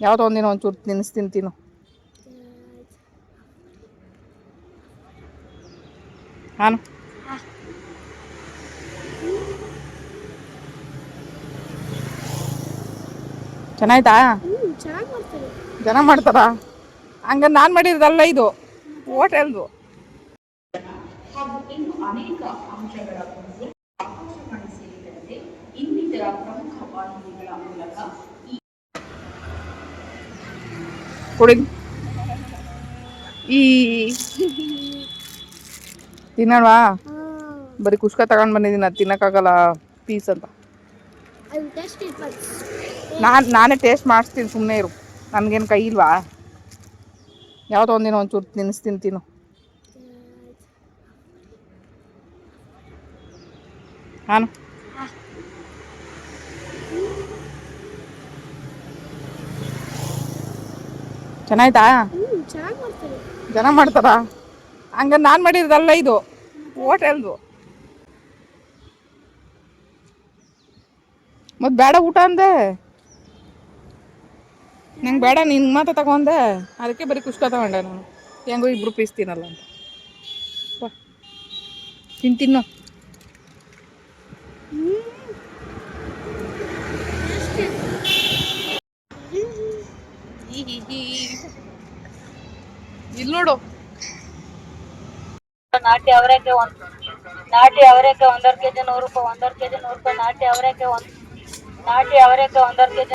ಯಾವುದೋ ಒಂದಿನ ಒಂಚೂರು ತಿನ್ನಿಸ್ತೀನಿ ತಿನ್ನು. ಹಾನು? ಚೆನ್ನಾಯ್ತಾ? ಚೆನ್ನಾಗಿ ಮಾಡ್ತಾರೆ. ಜನ ಮಾಡ್ತಾರಾ? ಹಂಗ ನಾನು ಮಾಡಿರೋದಲ್ಲ ಇದು. ಹೋಟೆಲ್ದು. ಇನ್ನಿತರ ಪ್ರಮುಖ ವಾಹಿನಿಗಳ ಮೂಲಕ ಕೊಡಿ ಈ ತಿನ್ನಲ್ವಾ ಹಾಂ ಬರೀ ಕುಷ್ಕ ತಗೊಂಡ್ ಬಂದಿದ್ದೀನಿ ಅದು ತಿನ್ನಕ್ಕಾಗಲ್ಲ ಪೀಸ್ ಅಂತ. ನಾನು ನಾನೇ ಟೇಸ್ಟ್ ಮಾಡಿಸ್ತೀನಿ ಸುಮ್ಮನೆ ಇರು. ನನಗೇನು ಕೈ ಇಲ್ವಾ? ಯಾವುದೋ ಒಂದಿನ ಒಂಚೂರು ತಿನ್ನಿಸ್ತೀನಿ ತಿನ್ನು. ಹಾನು. ಚೆನ್ನಾಯ್ತಾ? ಹ್ಞೂ ಚೆನ್ನಾಗಿ ಮಾಡ್ತಾರೆ. ಜನ ಮಾಡ್ತಾರಾ? ಹಂಗ ನಾನು ಮಾಡಿರೋದಲ್ಲ ಇದು? ಹೋಟೆಲ್ದು. ಮತ್ತು ಬೇಡ ಊಟ ಅಂದೆ. ನಂಗೆ ಬೇಡ ನಿನ್ನ ಮಾತ್ರ ತಗೊಂಡೆ. ಅದಕ್ಕೆ ಬರೀ ಕುಷ್ಕ ತಗೊಂಡೆ ನಾನು. ಹೆಂಗೋ ಇಬ್ರು ಪೀಸ್ ತಿನ್ನಲ್ಲ ಅಂತ. ಬಾ. ಇಲ್ಲಿ ನೋಡು ನಾಟಿ ಅವರೆಗೆ ಒಂದ್ ನಾಟಿ ಅವರೆಗೆ ಒಂದೂವರೆ ಕೆಜಿ ನೂರು ರೂಪಾಯಿ ಒಂದೂವರೆ ಕೆಜಿ ನೂರು ರೂಪಾಯಿ ನಾಟಿ ಅವರೆಗೆ ಒಂದ್ ನಾಟಿ ಅವರೆಗೆ ಒಂದೂವರೆ ಕೆಜಿ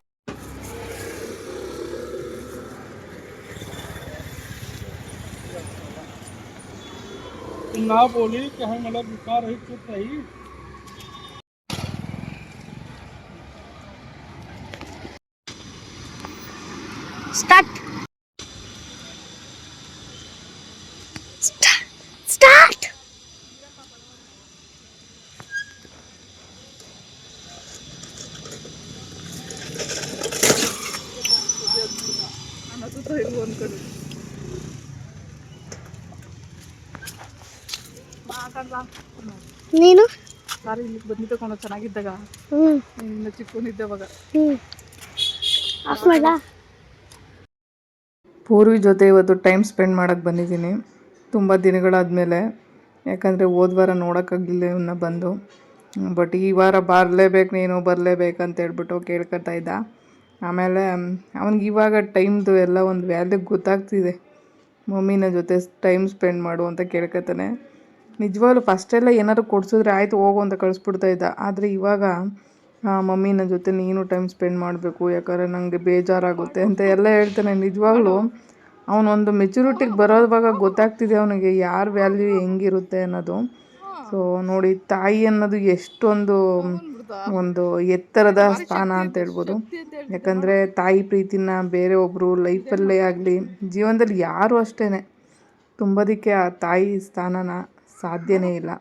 ना बोली कि हम मतलब रुका रही चुप रही ಸ್ಟಾರ್ಟ್ ಸ್ಟಾರ್ಟ್ ನೀನು? ಸಾರಿ ಇಲ್ಲಿ ಬಂದಿದ್ದ ಕೊಂಡು ಚೆನ್ನಾಗಿದ್ದಾಗ. ಹ್ಞೂ ಆಫ್ ಮಾಡಲಾ? ಪೂರ್ವಿ ಜೊತೆ ಇವತ್ತು ಟೈಮ್ ಸ್ಪೆಂಡ್ ಮಾಡೋಕ್ಕೆ ಬಂದಿದ್ದೀನಿ. ತುಂಬ ದಿನಗಳಾದಮೇಲೆ. ಯಾಕಂದರೆ ಹೋದ ವಾರ ನೋಡೋಕ್ಕಾಗಲಿಲ್ಲ ಇವನ್ನ ಬಂದು. ಬಟ್ ಈ ವಾರ ಬರಲೇಬೇಕು, ನೀನು ಬರಲೇಬೇಕು ಅಂತ ಹೇಳ್ಬಿಟ್ಟು ಕೇಳ್ಕೊತಾ ಇದ್ದ. ಆಮೇಲೆ, ಅವನಿಗೆ ಇವಾಗ ಟೈಮ್ದು ಎಲ್ಲ ಒಂದು ವ್ಯಾಲ್ಯೂ ಗೊತ್ತಾಗ್ತಿದೆ. ಮಮ್ಮಿನ ಜೊತೆ ಟೈಮ್ ಸ್ಪೆಂಡ್ ಮಾಡು ಅಂತ ಕೇಳ್ಕೊತಾನೆ. ನಿಜವಾಗ್ಲೂ ಫಸ್ಟೆಲ್ಲ ಏನಾದ್ರು ಕೊಡ್ಸಿದ್ರೆ ಆಯಿತು, ಹೋಗು ಅಂತ ಕಳಿಸ್ಬಿಡ್ತಾ ಇದ್ದ. ಆದರೆ ಇವಾಗ ಆ, ಮಮ್ಮಿನ ಜೊತೆ ನೀನು ಟೈಮ್ ಸ್ಪೆಂಡ್ ಮಾಡಬೇಕು ಯಾಕಂದರೆ ನನಗೆ ಬೇಜಾರಾಗುತ್ತೆ ಅಂತ ಎಲ್ಲ ಹೇಳ್ತಾನೆ. ನಿಜವಾಗ್ಲೂ ಅವನೊಂದು ಮೆಚುರಿಟಿಗೆ ಬರೋವಾಗ ಗೊತ್ತಾಗ್ತಿದೆ ಅವನಿಗೆ ಯಾರ ವ್ಯಾಲ್ಯೂ ಹೆಂಗಿರುತ್ತೆ ಅನ್ನೋದು. ಸೊ ನೋಡಿ ತಾಯಿ ಅನ್ನೋದು ಎಷ್ಟೊಂದು ಒಂದು ಎತ್ತರದ ಸ್ಥಾನ ಅಂತ ಹೇಳ್ಬೋದು. ಯಾಕಂದರೆ ತಾಯಿ ಪ್ರೀತಿನ ಬೇರೆ ಒಬ್ಬರು ಲೈಫಲ್ಲೇ ಆಗಲಿ ಜೀವನದಲ್ಲಿ ಯಾರು ಅಷ್ಟೇ ತುಂಬೋದಕ್ಕೆ ಆ ತಾಯಿ ಸ್ಥಾನನ ಸಾಧ್ಯನೇ ಇಲ್ಲ.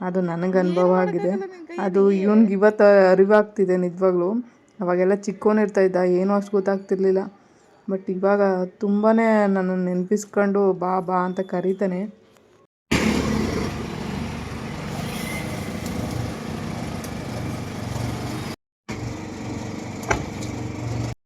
ಅದು ನನಗೆ ಅನುಭವ ಆಗಿದೆ. ಅದು ಇವನ್ಗೆ ಇವತ್ತು ಅರಿವಾಗ್ತಿದೆ ನಿಜವಾಗ್ಲೂ. ಅವಾಗೆಲ್ಲ ಚಿಕ್ಕವನಿರ್ತಾ ಇದ್ದ ಏನೂ ಅಷ್ಟು ಗೊತ್ತಾಗ್ತಿರ್ಲಿಲ್ಲ. ಬಟ್ ಇವಾಗ ತುಂಬಾ ನನ್ನನ್ನು ನೆನಪಿಸ್ಕೊಂಡು ಬಾ ಬಾ ಅಂತ ಕರೀತಾನೆ.